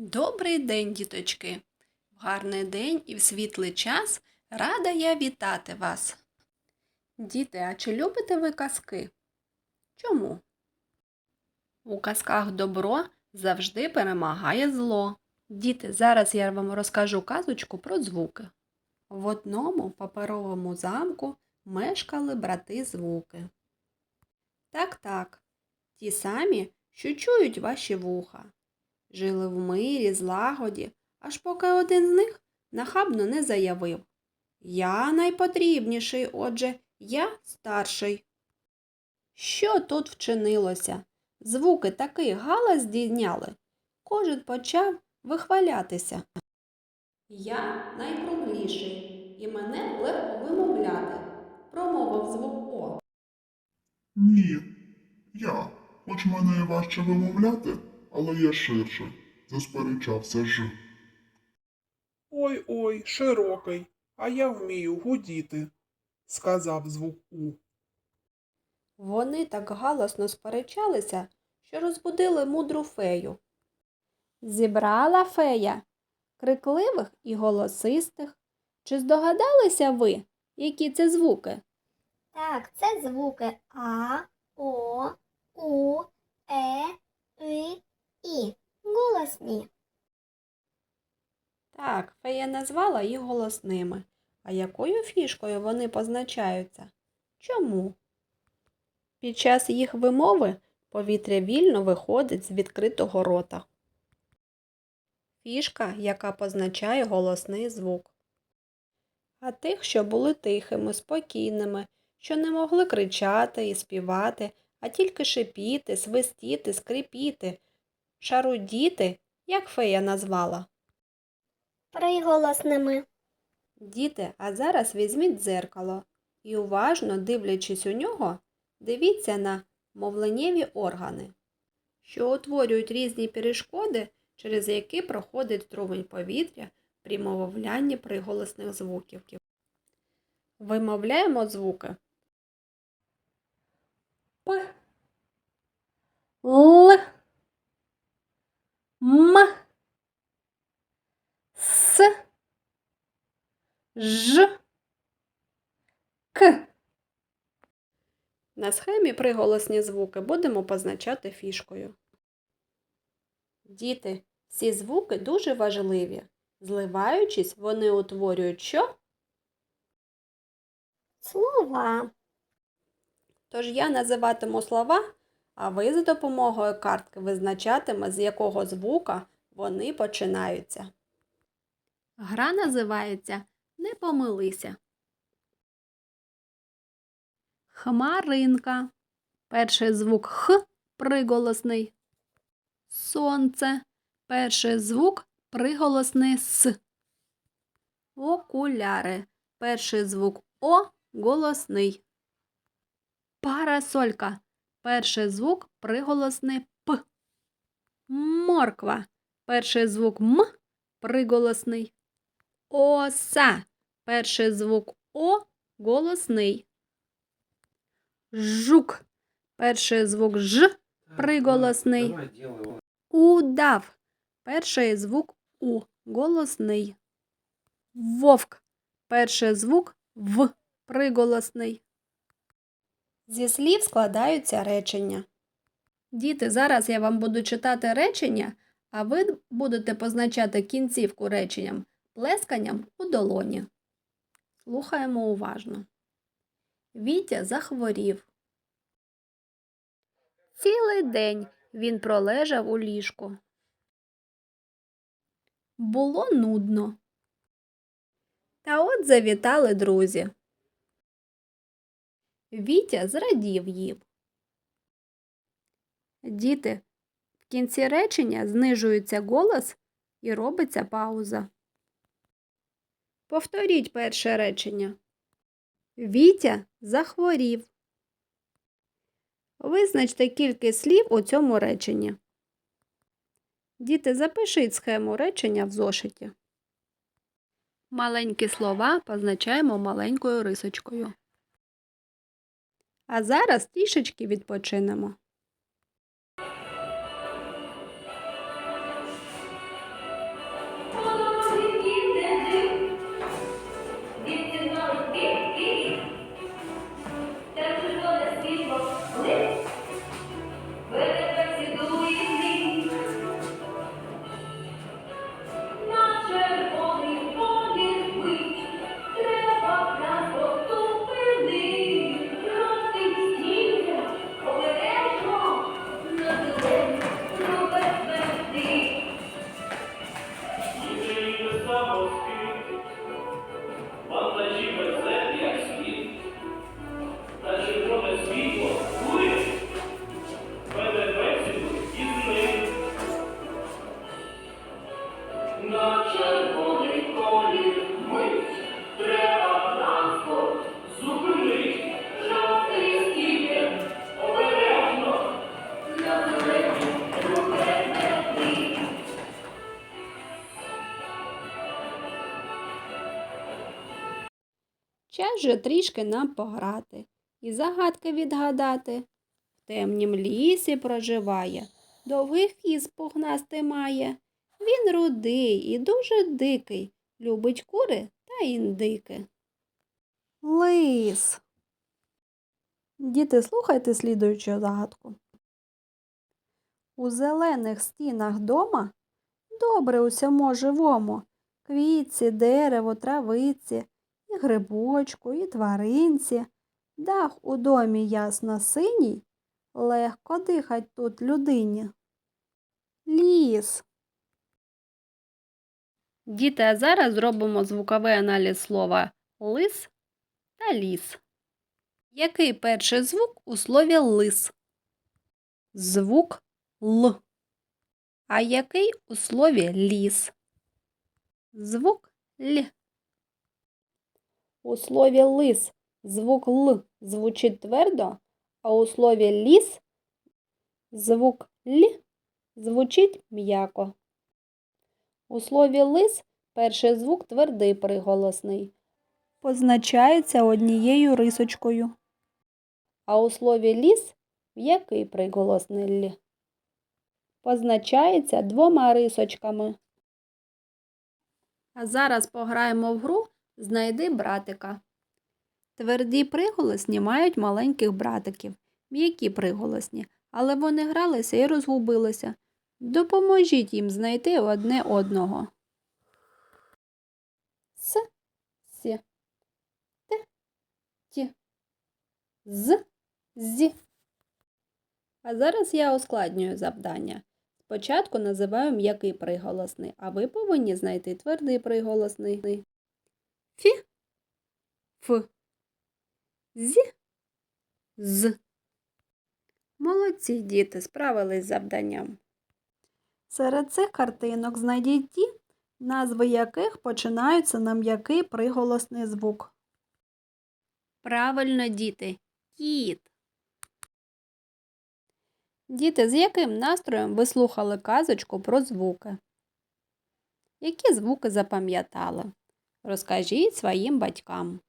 Добрий день, діточки! В гарний день і в світлий час рада я вітати вас. Діти, а чи любите ви казки? Чому? У казках добро завжди перемагає зло. Діти, зараз я вам розкажу казочку про звуки. В одному паперовому замку мешкали брати звуки. Так-так, ті самі, що чують ваші вуха. Жили в мирі, злагоді, аж поки один з них нахабно не заявив. Я найпотрібніший, отже, я старший. Що тут вчинилося? Звуки такий галас здійняли. Кожен почав вихвалятися. Я найкругліший, і мене легко вимовляти, промовив звук О. Ні, я. Хоч мене важче вимовляти, але я ширший, засперечався ж. Ой ой, широкий, а я вмію гудіти, сказав звук У. Вони так галасно сперечалися, що розбудили мудру фею. Зібрала фея крикливих і голосистих. Чи здогадалися ви, які це звуки? Так, це звуки А, О, У, Е, И, І. Голосні. Так, фея назвала їх голосними. А якою фішкою вони позначаються? Чому? Під час їх вимови повітря вільно виходить з відкритого рота. Фішка, яка позначає голосний звук. А тих, що були тихими, спокійними, що не могли кричати і співати, а тільки шипіти, свистіти, скрипіти, шарудіти, як фея назвала. Приголосними. Діти, а зараз візьміть дзеркало і уважно, дивлячись у нього, дивіться на мовленнєві органи, що утворюють різні перешкоди, через які проходить струмень повітря при мовлянні приголосних звуків. Вимовляємо звуки П, Л, М, С, Ж, К. На схемі приголосні звуки будемо позначати фішкою. Діти, ці звуки дуже важливі. Зливаючись, вони утворюють що? Слова. Тож я називатиму слова, а ви за допомогою картки визначатиме, з якого звука вони починаються. Гра називається Не помилися. Хмаринка. Перший звук Х приголосний. Сонце. Перший звук приголосний С. Окуляри. Перший звук О голосний. Парасолька. Перший звук приголосний П. Морква. Перший звук М приголосний. Оса. Перший звук О голосний. Жук. Перший звук Ж приголосний. Удав. Перший звук У голосний. Вовк. Перший звук В приголосний. Зі слів складаються речення. Діти, зараз я вам буду читати речення, а ви будете позначати кінцівку реченням плесканням у долоні. Слухаємо уважно. Вітя захворів. Цілий день він пролежав у ліжку. Було нудно. Та от завітали друзі. Вітя зрадів їм. Діти, в кінці речення знижується голос і робиться пауза. Повторіть перше речення. Вітя захворів. Визначте кількість слів у цьому реченні. Діти, запишіть схему речення в зошиті. Маленькі слова позначаємо маленькою рисочкою. А зараз трішечки відпочинемо. Час же трішки нам пограти і загадки відгадати. В темнім лісі проживає, довгий хвіст пухнастий має. Він рудий і дуже дикий, любить кури та індики. Лис. Діти, слухайте слідуючу загадку. У зелених стінах дома добре усьому живому, квітці, дерево, травиці, грибочку, і тваринці, дах у домі ясно синій, легко дихать тут людині. Ліс. Діти, а зараз зробимо звуковий аналіз слова лис та ліс. Який перший звук у слові лис? Звук Л. А який у слові ліс? Звук Л. У слові лис звук Л звучить твердо, а у слові ліс звук Л звучить м'яко. У слові лис перший звук твердий приголосний, позначається однією рисочкою. А у слові ліс м'який приголосний Л позначається двома рисочками. А зараз пограємо в гру Знайди братика. Тверді приголосні мають маленьких братиків, м'які приголосні, але вони гралися і розгубилися. Допоможіть їм знайти одне одного. С, сі, т, ті, з, зі. А зараз я ускладнюю завдання. Спочатку називаю м'який приголосний, а ви повинні знайти твердий приголосний. Фі, ф, зі, з. Молодці діти справились з завданням. Серед цих картинок знайдіть ті, назви яких починаються на м'який приголосний звук. Правильно, діти. Кіт. Діти, з яким настроєм ви слухали казочку про звуки? Які звуки запам'ятали? Розкажіть своїм батькам.